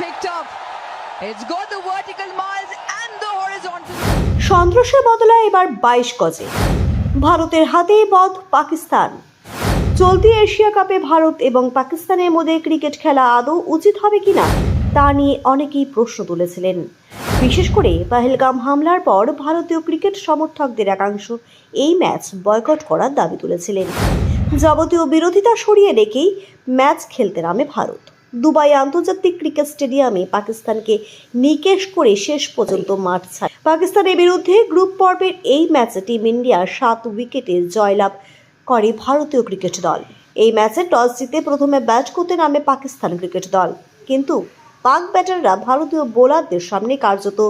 picked up. It's got the vertical miles and the horizontal. সন্ত্রাসের বদলা এবার বাইশ গজে। ভারতের হাতেই বধ পাকিস্তান। চলতি এশিয়া কাপে ভারত এবং পাকিস্তানের মধ্যে ক্রিকেট খেলা আদৌ উচিত হবে কিনা, তা নিয়ে অনেকেই প্রশ্ন তুলেছিলেন। বিশেষ করে পাহেলগাম হামলার পর ভারতীয় ক্রিকেট সমর্থকদের একাংশ এই ম্যাচ বয়কট করার দাবি তুলেছিলেন। যাবতীয় বিরোধিতা সরিয়ে রেখেই ম্যাচ খেলতে নামে ভারত। দুবাই আন্তর্জাতিক ক্রিকেট স্টেডিয়ামে পাকিস্তানকে নিকেশ করে শেষ পর্যন্ত মাঠ ছাড়ে। পাকিস্তানের বিরুদ্ধে গ্রুপ পর্বের এই ম্যাচে টিম ইন্ডিয়া সাত উইকেটে জয়লাভ করে ভারতীয় ক্রিকেট দল। এই ম্যাচে টস জিতে প্রথমে ব্যাট করতে নামে পাকিস্তান ক্রিকেট দল। কিন্তু পাক ব্যাটাররা ভারতীয় বোলারদের সামনে কার্যত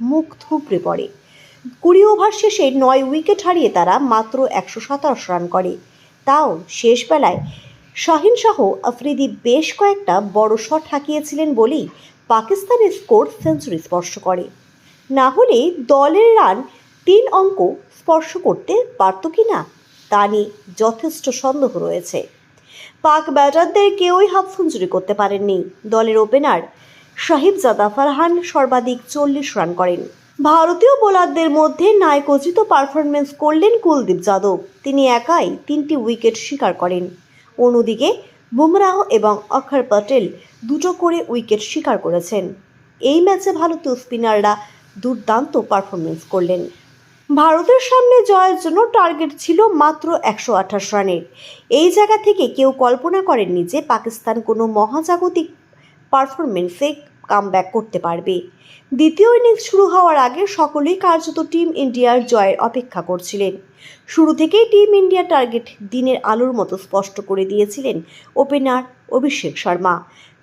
মুখ থুবড়ে পড়ে। কুড়ি ওভার শেষে নয় উইকেট হারিয়ে তারা মাত্র একশো সাতাশ রান করে। তাও শেষ বেলায় শাহিন শাহ আফ্রিদি বেশ কয়েকটা বড় শট হাঁকিয়েছিলেন বলেই পাকিস্তানের স্কোর সেঞ্চুরি স্পর্শ করে। না হলে দলের রান তিন অঙ্ক স্পর্শ করতে পারত কি না, তা নিয়ে যথেষ্ট সন্দেহ রয়েছে। পাক ব্যাটারদের কেউই হাফ সেঞ্চুরি করতে পারেননি। দলের ওপেনার সাহিবজাদা ফারহান সর্বাধিক চল্লিশ রান করেন। ভারতীয় বোলারদের মধ্যে নায়কোচিত পারফরমেন্স করলেন কুলদীপ যাদব। তিনি একাই তিনটি উইকেট শিকার করেন। অন্যদিকে বুমরাহ এবং অক্ষর প্যাটেল দুটো করে উইকেট শিকার করেছেন। এই ম্যাচে ভারতীয় স্পিনাররা দুর্দান্ত পারফরমেন্স করলেন। ভারতের সামনে জয়ের জন্য টার্গেট ছিল মাত্র একশো আঠাশ রানের এই জায়গা থেকে কেউ কল্পনা করেননি যে পাকিস্তান কোনো মহাজাগতিক পারফরমেন্সে কামব্যাক করতে পারবে। দ্বিতীয় ইনিংস শুরু হওয়ার আগে সকলেই কার্যত টিম ইন্ডিয়ার জয়ের অপেক্ষা করছিলেন। শুরু থেকেই টিম ইন্ডিয়া টার্গেট দিনের আলোর মতো স্পষ্ট করে দিয়েছিলেন ওপেনার অভিষেক শর্মা।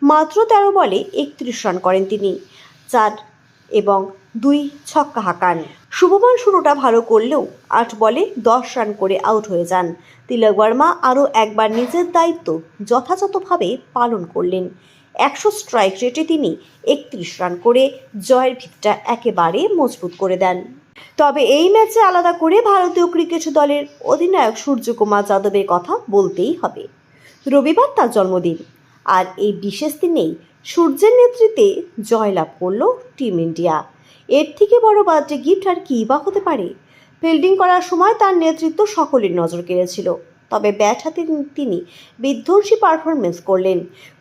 মাত্র তেরো বলে একত্রিশ রান করেন তিনি। চার এবং দুই ছক্কা হাঁকান। শুভমান শুরুটা ভালো করলেও আট বলে দশ রান করে আউট হয়ে যান। তিলক বর্মা আরও একবার নিজের দায়িত্ব যথাযথভাবে পালন করলেন। একশো স্ট্রাইক রেটে তিনি একত্রিশ রান করে জয়ের ভিতটা একেবারে মজবুত করে দেন। তবে এই ম্যাচে আলাদা করে ভারতীয় ক্রিকেট দলের অধিনায়ক সূর্যকুমার যাদবের কথা বলতেই হবে। রবিবার তার জন্মদিন। আর এই বিশেষ দিনেই সূর্যের নেতৃত্বে জয়লাভ করল টিম ইন্ডিয়া। এর থেকে বড় বার্থডে গিফট আর কী বা হতে পারে? ফিল্ডিং করার সময় তার নেতৃত্ব সকলের নজর কেড়েছিল। তবে ব্যাট হাতে তিনি বিধ্বংসী পারফরমেন্স করলেন।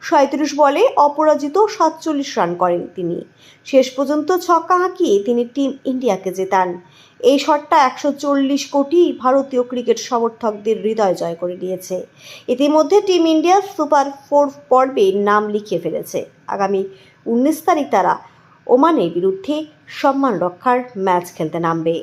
সাঁত্রিশ বলে অপরাজিত সাতচল্লিশ রান করেন তিনি। শেষ পর্যন্ত ছক্কা হাঁকিয়ে তিনি টিম ইন্ডিয়াকে জেতান। এই শটটা একশো চল্লিশ কোটি ভারতীয় ক্রিকেট সমর্থকদের হৃদয় জয় করে নিয়েছে ইতিমধ্যে টিম ইন্ডিয়া সুপার ফোর পর্বে নাম লিখিয়ে ফেলেছে। আগামী উনিশ তারিখ তারা ওমানের বিরুদ্ধে সম্মান রক্ষার ম্যাচ খেলতে নামবে।